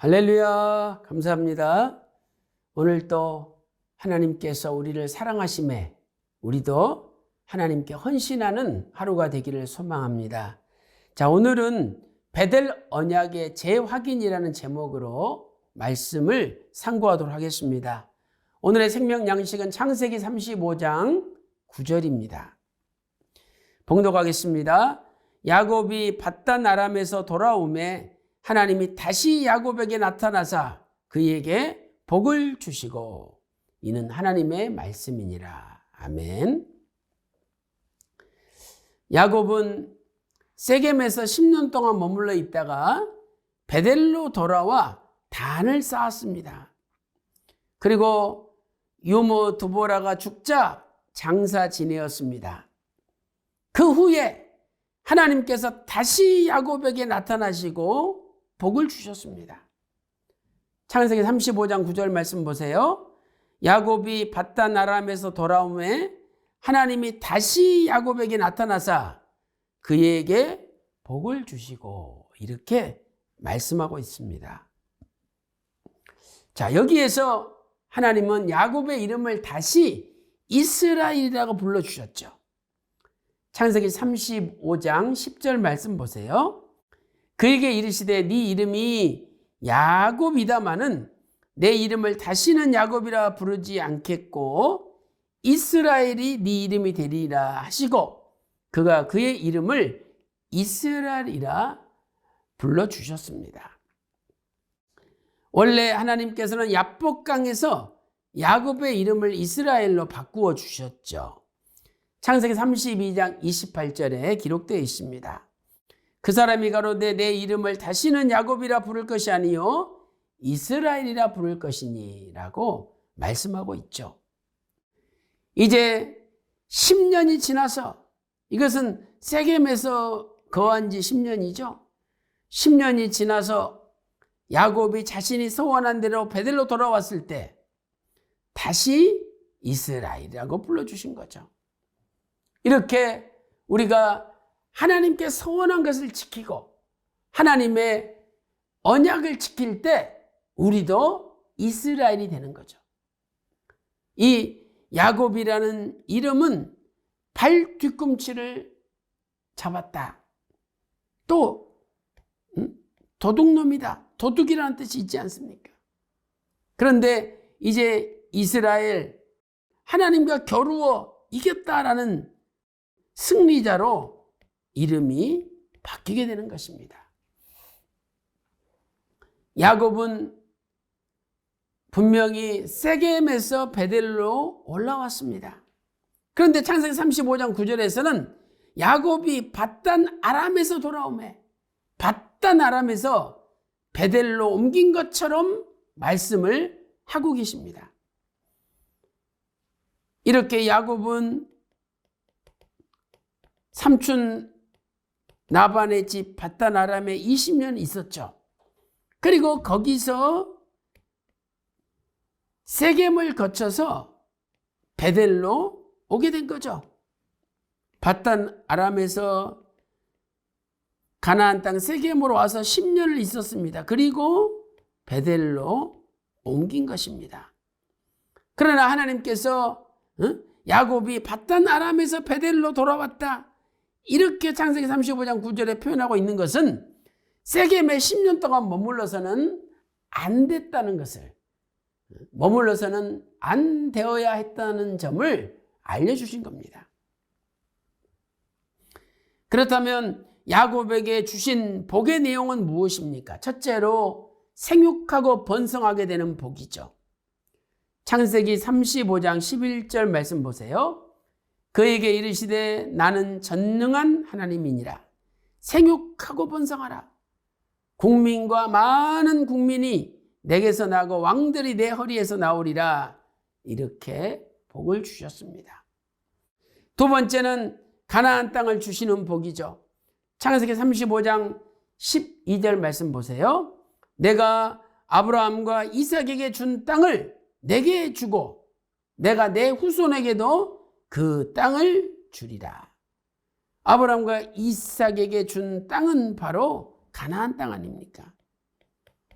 할렐루야. 감사합니다. 오늘 또 하나님께서 우리를 사랑하심에 우리도 하나님께 헌신하는 하루가 되기를 소망합니다. 자, 오늘은 베델 언약의 재확인이라는 제목으로 말씀을 상고하도록 하겠습니다. 오늘의 생명 양식은 창세기 35장 9절입니다. 봉독하겠습니다. 야곱이 바단 아람에서 돌아오매 하나님이 다시 야곱에게 나타나사 그에게 복을 주시고 이는 하나님의 말씀이니라. 아멘. 야곱은 세겜에서 10년 동안 머물러 있다가 베델로 돌아와 단을 쌓았습니다. 그리고 유모 두보라가 죽자 장사 지내었습니다. 그 후에 하나님께서 다시 야곱에게 나타나시고 복을 주셨습니다. 창세기 35장 9절 말씀 보세요. 야곱이 바단 아람에서 돌아오매 하나님이 다시 야곱에게 나타나사 그에게 복을 주시고 이렇게 말씀하고 있습니다. 자, 여기에서 하나님은 야곱의 이름을 다시 이스라엘이라고 불러 주셨죠. 창세기 35장 10절 말씀 보세요. 그에게 이르시되 네 이름이 야곱이다마는 내 이름을 다시는 야곱이라 부르지 않겠고 이스라엘이 네 이름이 되리라 하시고 그가 그의 이름을 이스라엘이라 불러 주셨습니다. 원래 하나님께서는 야복강에서 야곱의 이름을 이스라엘로 바꾸어 주셨죠. 창세기 32장 28절에 기록되어 있습니다. 그 사람이 가로되 내 이름을 다시는 야곱이라 부를 것이 아니요 이스라엘이라 부를 것이니라고 말씀하고 있죠. 이제 10년이 지나서 이것은 세겜에서 거한 지 10년이죠. 10년이 지나서 야곱이 자신이 소원한 대로 베델로 돌아왔을 때 다시 이스라엘이라고 불러주신 거죠. 이렇게 우리가 하나님께 소원한 것을 지키고 하나님의 언약을 지킬 때 우리도 이스라엘이 되는 거죠. 이 야곱이라는 이름은 발 뒤꿈치를 잡았다. 또 음? 도둑놈이다. 도둑이라는 뜻이 있지 않습니까? 그런데 이제 이스라엘 하나님과 겨루어 이겼다라는 승리자로 이름이 바뀌게 되는 것입니다. 야곱은 분명히 세겜에서 베델로 올라왔습니다. 그런데 창세기 35장 9절에서는 야곱이 바단 아람에서 돌아오매 바단 아람에서 베델로 옮긴 것처럼 말씀을 하고 계십니다. 이렇게 야곱은 삼촌 나반의 집 바단 아람에 20년 있었죠. 그리고 거기서 세겜을 거쳐서 베델로 오게 된 거죠. 바단 아람에서 가나안 땅 세겜으로 와서 10년을 있었습니다. 그리고 베델로 옮긴 것입니다. 그러나 하나님께서 야곱이 바단 아람에서 베델로 돌아왔다. 이렇게 창세기 35장 9절에 표현하고 있는 것은 세겜에 10년 동안 머물러서는 안 됐다는 것을 머물러서는 안 되어야 했다는 점을 알려주신 겁니다. 그렇다면 야곱에게 주신 복의 내용은 무엇입니까? 첫째로 생육하고 번성하게 되는 복이죠. 창세기 35장 11절 말씀 보세요. 그에게 이르시되 나는 전능한 하나님이니라. 생육하고 번성하라. 국민과 많은 국민이 내게서 나고 왕들이 내 허리에서 나오리라. 이렇게 복을 주셨습니다. 두 번째는 가나안 땅을 주시는 복이죠. 창세기 35장 12절 말씀 보세요. 내가 아브라함과 이삭에게 준 땅을 내게 주고 내가 내 후손에게도 그 땅을 주리라. 아브라함과 이삭에게 준 땅은 바로 가나안 땅 아닙니까?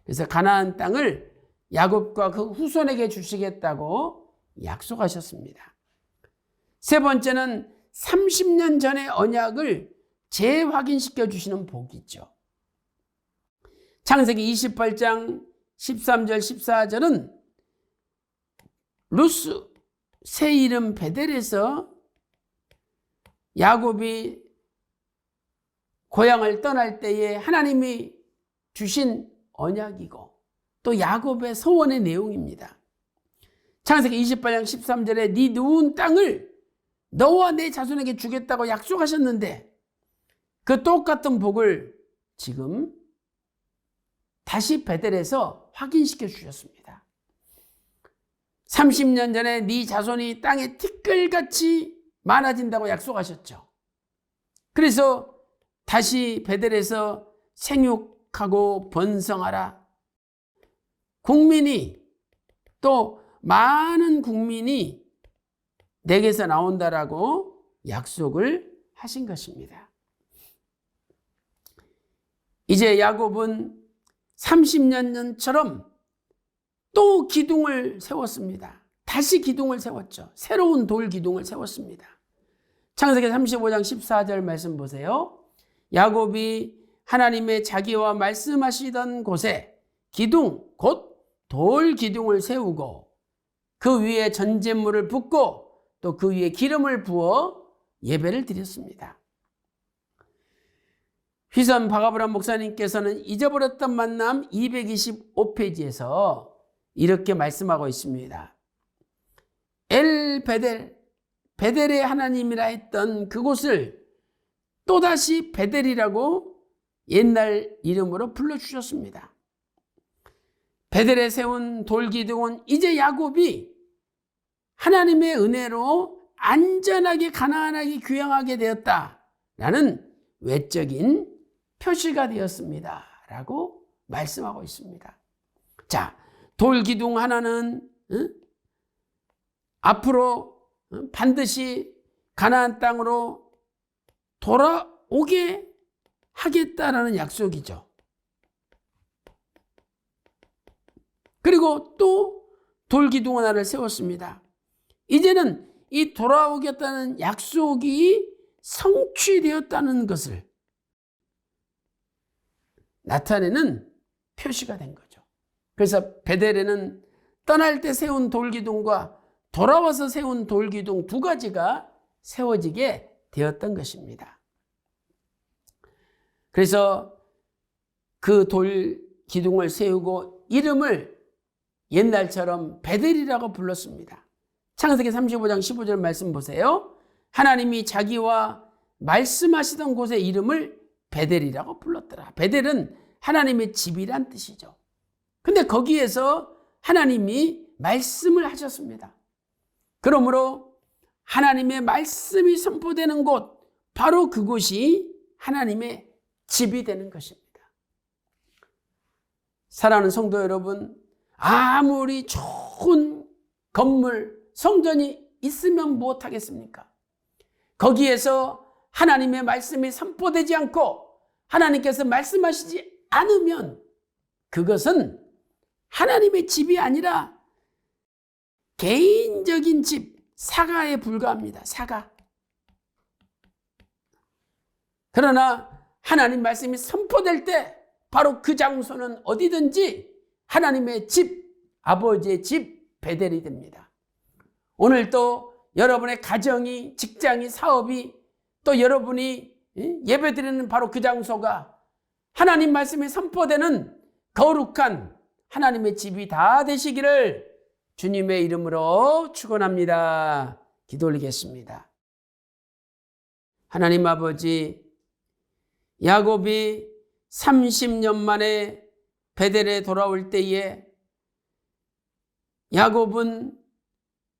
그래서 가나안 땅을 야곱과 그 후손에게 주시겠다고 약속하셨습니다. 세 번째는 30년 전의 언약을 재확인시켜 주시는 복이죠. 창세기 28장 13절 14절은 루스 새 이름 베델에서 야곱이 고향을 떠날 때에 하나님이 주신 언약이고 또 야곱의 소원의 내용입니다. 창세기 28장 13절에 네 누운 땅을 너와 내 자손에게 주겠다고 약속하셨는데 그 똑같은 복을 지금 다시 베델에서 확인시켜 주셨습니다. 30년 전에 네 자손이 땅에 티끌같이 많아진다고 약속하셨죠. 그래서 다시 베델에서 생육하고 번성하라. 국민이 또 많은 국민이 내게서 나온다라고 약속을 하신 것입니다. 이제 야곱은 30년 전처럼 또 기둥을 세웠습니다. 다시 기둥을 세웠죠. 새로운 돌 기둥을 세웠습니다. 창세기 35장 14절 말씀 보세요. 야곱이 하나님의 자기와 말씀하시던 곳에 기둥, 곧 돌 기둥을 세우고 그 위에 전제물을 붓고 또 그 위에 기름을 부어 예배를 드렸습니다. 휘선 박아브람 목사님께서는 잊어버렸던 만남 225페이지에서 이렇게 말씀하고 있습니다. 엘 베델, 베델의 하나님이라 했던 그곳을 또다시 베델이라고 옛날 이름으로 불러주셨습니다. 베델에 세운 돌기둥은 이제 야곱이 하나님의 은혜로 안전하게 가나안하게 귀향하게 되었다라는 외적인 표시가 되었습니다. 라고 말씀하고 있습니다. 자, 돌기둥 하나는 응? 앞으로 응? 반드시 가나안 땅으로 돌아오게 하겠다라는 약속이죠. 그리고 또 돌기둥 하나를 세웠습니다. 이제는 이 돌아오겠다는 약속이 성취되었다는 것을 나타내는 표시가 된 거죠. 그래서 베델에는 떠날 때 세운 돌기둥과 돌아와서 세운 돌기둥 두 가지가 세워지게 되었던 것입니다. 그래서 그 돌 기둥을 세우고 이름을 옛날처럼 베델이라고 불렀습니다. 창세기 35장 15절 말씀 보세요. 하나님이 자기와 말씀하시던 곳의 이름을 베델이라고 불렀더라. 베델은 하나님의 집이란 뜻이죠. 근데 거기에서 하나님이 말씀을 하셨습니다. 그러므로 하나님의 말씀이 선포되는 곳, 바로 그곳이 하나님의 집이 되는 것입니다. 사랑하는 성도 여러분, 아무리 좋은 건물, 성전이 있으면 무엇하겠습니까? 거기에서 하나님의 말씀이 선포되지 않고 하나님께서 말씀하시지 않으면 그것은 하나님의 집이 아니라 개인적인 집, 사가에 불과합니다. 사가. 그러나 하나님 말씀이 선포될 때 바로 그 장소는 어디든지 하나님의 집, 아버지의 집, 베델이 됩니다. 오늘 또 여러분의 가정이, 직장이, 사업이 또 여러분이 예배드리는 바로 그 장소가 하나님 말씀이 선포되는 거룩한 하나님의 집이 다 되시기를 주님의 이름으로 축원합니다. 기도 올리겠습니다. 하나님 아버지 야곱이 30년 만에 베델에 돌아올 때에 야곱은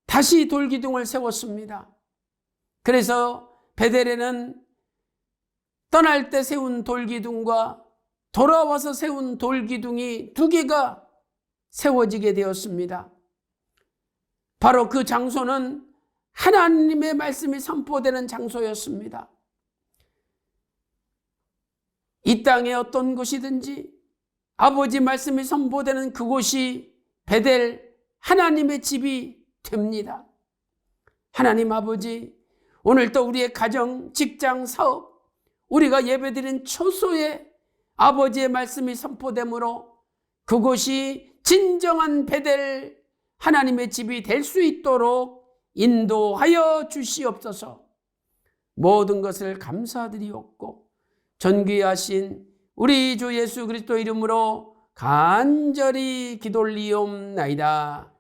다시 돌기둥을 세웠습니다. 그래서 베델에는 떠날 때 세운 돌기둥과 돌아와서 세운 돌기둥이 두 개가 세워지게 되었습니다. 바로 그 장소는 하나님의 말씀이 선포되는 장소였습니다. 이 땅에 어떤 곳이든지 아버지 말씀이 선포되는 그곳이 베델 하나님의 집이 됩니다. 하나님 아버지, 오늘도 우리의 가정, 직장, 사업, 우리가 예배드린 초소에 아버지의 말씀이 선포되므로 그곳이 진정한 베델 하나님의 집이 될 수 있도록 인도하여 주시옵소서. 모든 것을 감사드리옵고 전귀하신 우리 주 예수 그리스도 이름으로 간절히 기돌리옵나이다.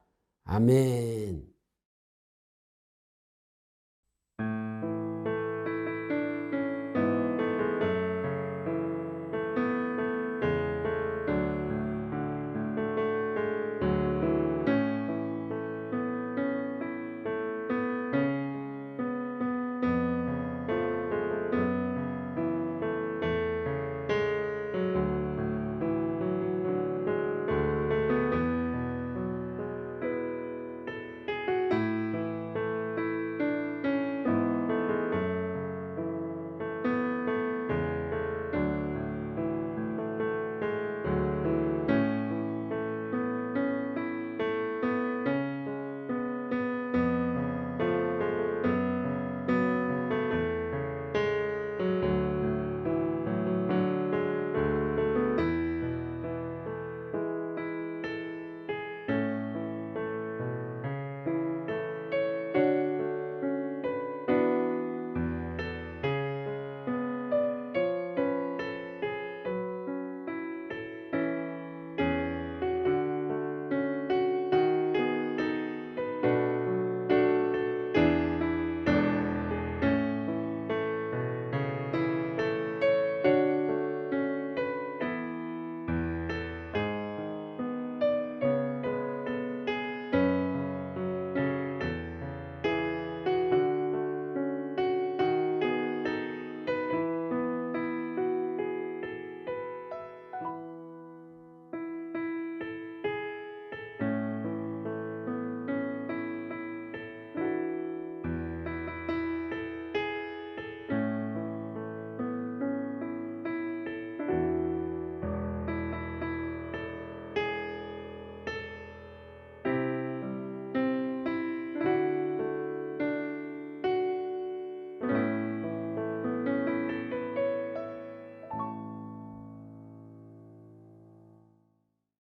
아멘.